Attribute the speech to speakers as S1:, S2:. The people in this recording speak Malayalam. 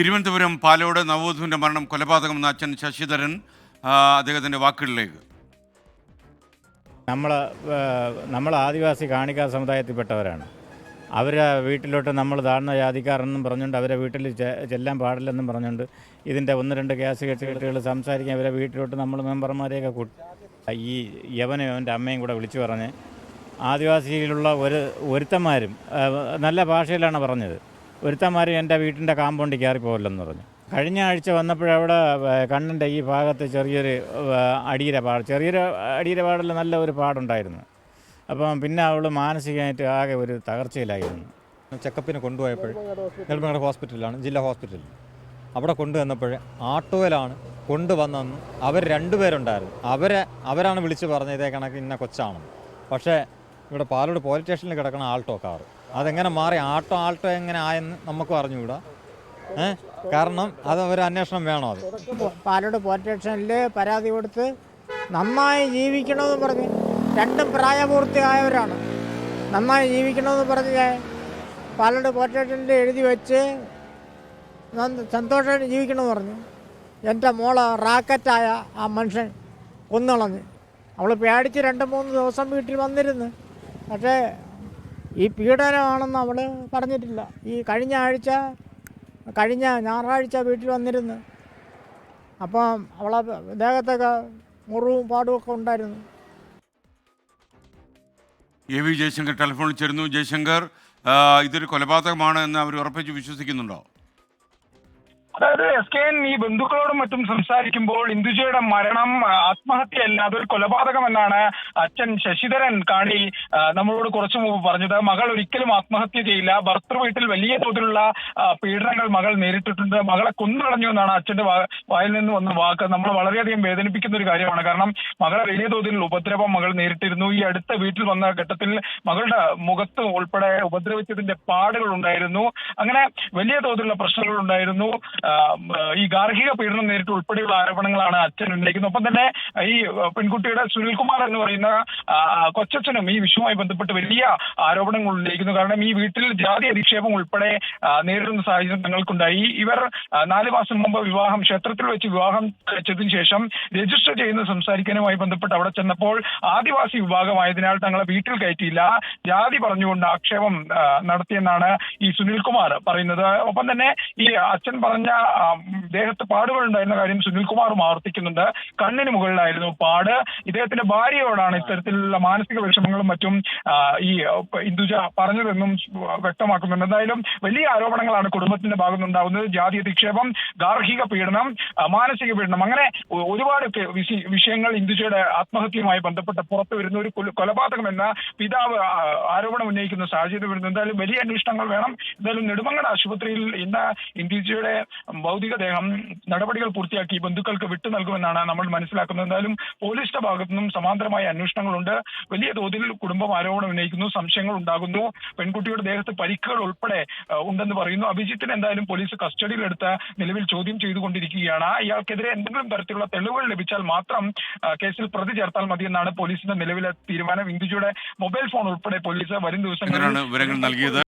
S1: തിരുവനന്തപുരം പാലോട് നവോധുവിന്റെ മരണം കൊലപാതകം എന്ന അച്ഛൻ ശശിധരൻ അദ്ദേഹത്തിന്റെ വാക്കുകളിലേക്ക്.
S2: നമ്മൾ നമ്മൾ ആദിവാസി കാണിക്കാ സമുദായത്തിൽപ്പെട്ടവരാണ്. അവരെ വീട്ടിലോട്ട് നമ്മൾ താഴ്ന്ന ജാതിക്കാരെന്നും പറഞ്ഞുകൊണ്ട് അവരെ വീട്ടിൽ ചെല്ലാൻ പാടില്ലെന്നും പറഞ്ഞുകൊണ്ട് ഇതിന്റെ ഒന്ന് രണ്ട് കേസ് കെട്ടുകൾ സംസാരിക്കാൻ അവരെ വീട്ടിലോട്ട് നമ്മൾ മെമ്പർമാരെയൊക്കെ കൂട്ടി ഈ യവനും അവന്റെ അമ്മയും കൂടെ വിളിച്ചു പറഞ്ഞ് ആദിവാസിയിലുള്ള ഒരു ഒരുത്തന്മാരും നല്ല ഭാഷയിലാണ് പറഞ്ഞത്. ഒരുത്തന്മാരും എന്റെ വീട്ടിന്റെ കാമ്പൗണ്ടിൽ കയറിപ്പോകില്ലെന്ന് പറഞ്ഞു. കഴിഞ്ഞ ആഴ്ച വന്നപ്പോഴവിടെ കണ്ണിന്റെ ഈ ഭാഗത്ത് ചെറിയൊരു അടിയിര പാട ചെറിയൊരു അടിയിര പാടിൽ നല്ല ഒരു പാടുണ്ടായിരുന്നു. അപ്പം പിന്നെ അവൾ മാനസികമായിട്ട് ആകെ ഒരു തകർച്ചയിലായിരുന്നു.
S3: ചെക്കപ്പിന് കൊണ്ടുപോയപ്പോൾ നെടുമങ്ങാട് ഹോസ്പിറ്റലിലാണ് ജില്ലാ ഹോസ്പിറ്റലിൽ അവിടെ കൊണ്ടുവന്നപ്പോൾ ആട്ടോയിലാണ് കൊണ്ടുവന്നെന്ന് അവർ രണ്ടുപേരുണ്ടായിരുന്നു അവരെ അവരാണ് വിളിച്ച് പറഞ്ഞത് ഇതേ കണക്ക് ഇന്ന കൊച്ചാണെന്ന്. പക്ഷേ ഇവിടെ പാലോട് പോലീസ് സ്റ്റേഷനിൽ കിടക്കുന്ന ആൾട്ടോ കാർ അതെങ്ങനെ മാറി? ആട്ടോ ആൾട്ടോ എങ്ങനെ ആയെന്ന് നമുക്കും അറിഞ്ഞുകൂടാ. ഏഹ് കാരണം അത് ഒരു അന്വേഷണം വേണോ അത്?
S4: പാലോട് പോറ്റേഷനിൽ പരാതി കൊടുത്ത് നന്നായി ജീവിക്കണമെന്ന് പറഞ്ഞ് രണ്ടും പ്രായപൂർത്തിയായവരാണ്. നന്നായി ജീവിക്കണമെന്ന് പറഞ്ഞ് പാലോട് പോറ്റേഷനിൽ എഴുതി വെച്ച് സന്തോഷമായിട്ട് ജീവിക്കണമെന്ന് പറഞ്ഞു. എന്റെ മോൾ റാക്കറ്റായ ആ മനുഷ്യൻ കൊന്നളഞ്ഞ്. അവൾ പേടിച്ച് രണ്ട് മൂന്ന് ദിവസം വീട്ടിൽ വന്നിരുന്നു. പക്ഷേ ഈ പീഡനമാണെന്ന് അവൾ പറഞ്ഞിട്ടില്ല. ഈ കഴിഞ്ഞ ആഴ്ച കഴിഞ്ഞ ഞായറാഴ്ച വീട്ടിൽ വന്നിരുന്നു. അപ്പം അവളെ ദേഹത്തൊക്കെ മുറിവും പാടും ഒക്കെ ഉണ്ടായിരുന്നു.
S1: എ വി ജയശങ്കർ ടെലിഫോണിൽ ചേരുന്നു. ജയശങ്കർ ഇതൊരു കൊലപാതകമാണ് എന്ന് അവർ ഉറപ്പിച്ച് വിശ്വസിക്കുന്നുണ്ടോ?
S5: അതായത് എസ് കെ എൻ ഈ ബന്ധുക്കളോടും മറ്റും സംസാരിക്കുമ്പോൾ ഇന്ദുജയുടെ മരണം ആത്മഹത്യയല്ല അതൊരു കൊലപാതകമെന്നാണ് അച്ഛൻ ശശിധരൻ കാണി നമ്മളോട് കുറച്ചു മുമ്പ് പറഞ്ഞത്. മകൾ ഒരിക്കലും ആത്മഹത്യ ചെയ്യില്ല. ഭർത്തൃ വീട്ടിൽ വലിയ തോതിലുള്ള പീഡനങ്ങൾ മകൾ നേരിട്ടിട്ടുണ്ട്. മകളെ കൊന്നുകളഞ്ഞു എന്നാണ് അച്ഛന്റെ വായിൽ നിന്ന് വന്ന വാക്ക്. നമ്മൾ വളരെയധികം വേദനിപ്പിക്കുന്ന ഒരു കാര്യമാണ്. കാരണം മകളെ വലിയ തോതിൽ ഉപദ്രവം മകൾ നേരിട്ടിരുന്നു. ഈ അടുത്ത വീട്ടിൽ വന്ന ഘട്ടത്തിൽ മകളുടെ മുഖത്ത് ഉൾപ്പെടെ ഉപദ്രവിച്ചതിന്റെ പാടുകൾ ഉണ്ടായിരുന്നു. അങ്ങനെ വലിയ തോതിലുള്ള പ്രശ്നങ്ങൾ ഉണ്ടായിരുന്നു. ഈ ഗാർഹിക പീഡനം നേരിട്ട് ഉൾപ്പെടെയുള്ള ആരോപണങ്ങളാണ് അച്ഛൻ ഉന്നയിക്കുന്നത്. ഒപ്പം തന്നെ ഈ പെൺകുട്ടിയുടെ സുനിൽകുമാർ എന്ന് പറയുന്ന കൊച്ചച്ഛനും ഈ വിഷയവുമായി ബന്ധപ്പെട്ട് വലിയ ആരോപണങ്ങൾ ഉന്നയിക്കുന്നു. കാരണം ഈ വീട്ടിൽ ജാതി അധിക്ഷേപം ഉൾപ്പെടെ നേരിടുന്ന സാഹചര്യം തങ്ങൾക്കുണ്ടായി. ഇവർ നാല് മാസം മുമ്പ് വിവാഹം ക്ഷേത്രത്തിൽ വെച്ച് വിവാഹം കഴിച്ചതിന് ശേഷം രജിസ്റ്റർ ചെയ്യുന്ന സംസാരിക്കാനുമായി ബന്ധപ്പെട്ട് അവിടെ ചെന്നപ്പോൾ ആദിവാസി വിഭാഗമായതിനാൽ തങ്ങളെ വീട്ടിൽ കയറ്റിയില്ല. ജാതി പറഞ്ഞുകൊണ്ട് ആക്ഷേപം നടത്തിയെന്നാണ് ഈ സുനിൽകുമാർ പറയുന്നത്. ഒപ്പം തന്നെ ഈ അച്ഛൻ പറഞ്ഞ Yeah. ദേഹത്ത് പാടുകൾ ഉണ്ടായിരുന്ന കാര്യം സുനിൽകുമാറും ആവർത്തിക്കുന്നുണ്ട്. കണ്ണിന് മുകളിലായിരുന്നു പാട്. ഇദ്ദേഹത്തിന്റെ ഭാര്യയോടാണ് ഇത്തരത്തിലുള്ള മാനസിക വിഷമങ്ങളും മറ്റും ഈ ഇന്ദുജ പറഞ്ഞതെന്നും വ്യക്തമാക്കുന്നുണ്ട്. എന്തായാലും വലിയ ആരോപണങ്ങളാണ് കുടുംബത്തിന്റെ ഭാഗത്തുനിന്നുണ്ടാകുന്നത്. ജാതി അധിക്ഷേപം ഗാർഹിക പീഡനം മാനസിക പീഡനം അങ്ങനെ ഒരുപാട് വിഷയങ്ങൾ ഇന്ദുജയുടെ ആത്മഹത്യയുമായി ബന്ധപ്പെട്ട് പുറത്തു വരുന്ന ഒരു കൊല- കൊലപാതകം എന്ന പിതാവ് ആരോപണം ഉന്നയിക്കുന്ന സാഹചര്യം വരുന്നു. എന്തായാലും വലിയ അന്വേഷണങ്ങൾ വേണം. എന്തായാലും നെടുമങ്ങട് ആശുപത്രിയിൽ ഇന്ന് ഇന്ദുജയുടെ ഭൗതികദേഹം നടപടികൾ പൂർത്തിയാക്കി ബന്ധുക്കൾക്ക് വിട്ടു നൽകുമെന്നാണ് നമ്മൾ മനസ്സിലാക്കുന്നത്. എന്തായാലും പോലീസിന്റെ ഭാഗത്തു നിന്നും സമാന്തരമായ അന്വേഷണങ്ങളുണ്ട്. വലിയ തോതിൽ കുടുംബം ആരോപണം ഉന്നയിക്കുന്നു സംശയങ്ങൾ ഉണ്ടാകുന്നു. പെൺകുട്ടിയുടെ ദേഹത്ത് പരിക്കുകൾ ഉൾപ്പെടെ ഉണ്ടെന്ന് പറയുന്നു. അഭിജിത്തിനെ എന്തായാലും പോലീസ് കസ്റ്റഡിയിലെടുത്ത് നിലവിൽ ചോദ്യം ചെയ്തുകൊണ്ടിരിക്കുകയാണ്. ഇയാൾക്കെതിരെ എന്തെങ്കിലും തരത്തിലുള്ള തെളിവുകൾ ലഭിച്ചാൽ മാത്രം കേസിൽ പ്രതി ചേർത്താൽ മതിയെന്നാണ് പോലീസിന്റെ നിലവിലെ തീരുമാനം. ഇന്ദുജിയുടെ മൊബൈൽ ഫോൺ ഉൾപ്പെടെ പോലീസ് വരും ദിവസങ്ങളിൽ
S1: വിവരങ്ങൾ നൽകിയത്.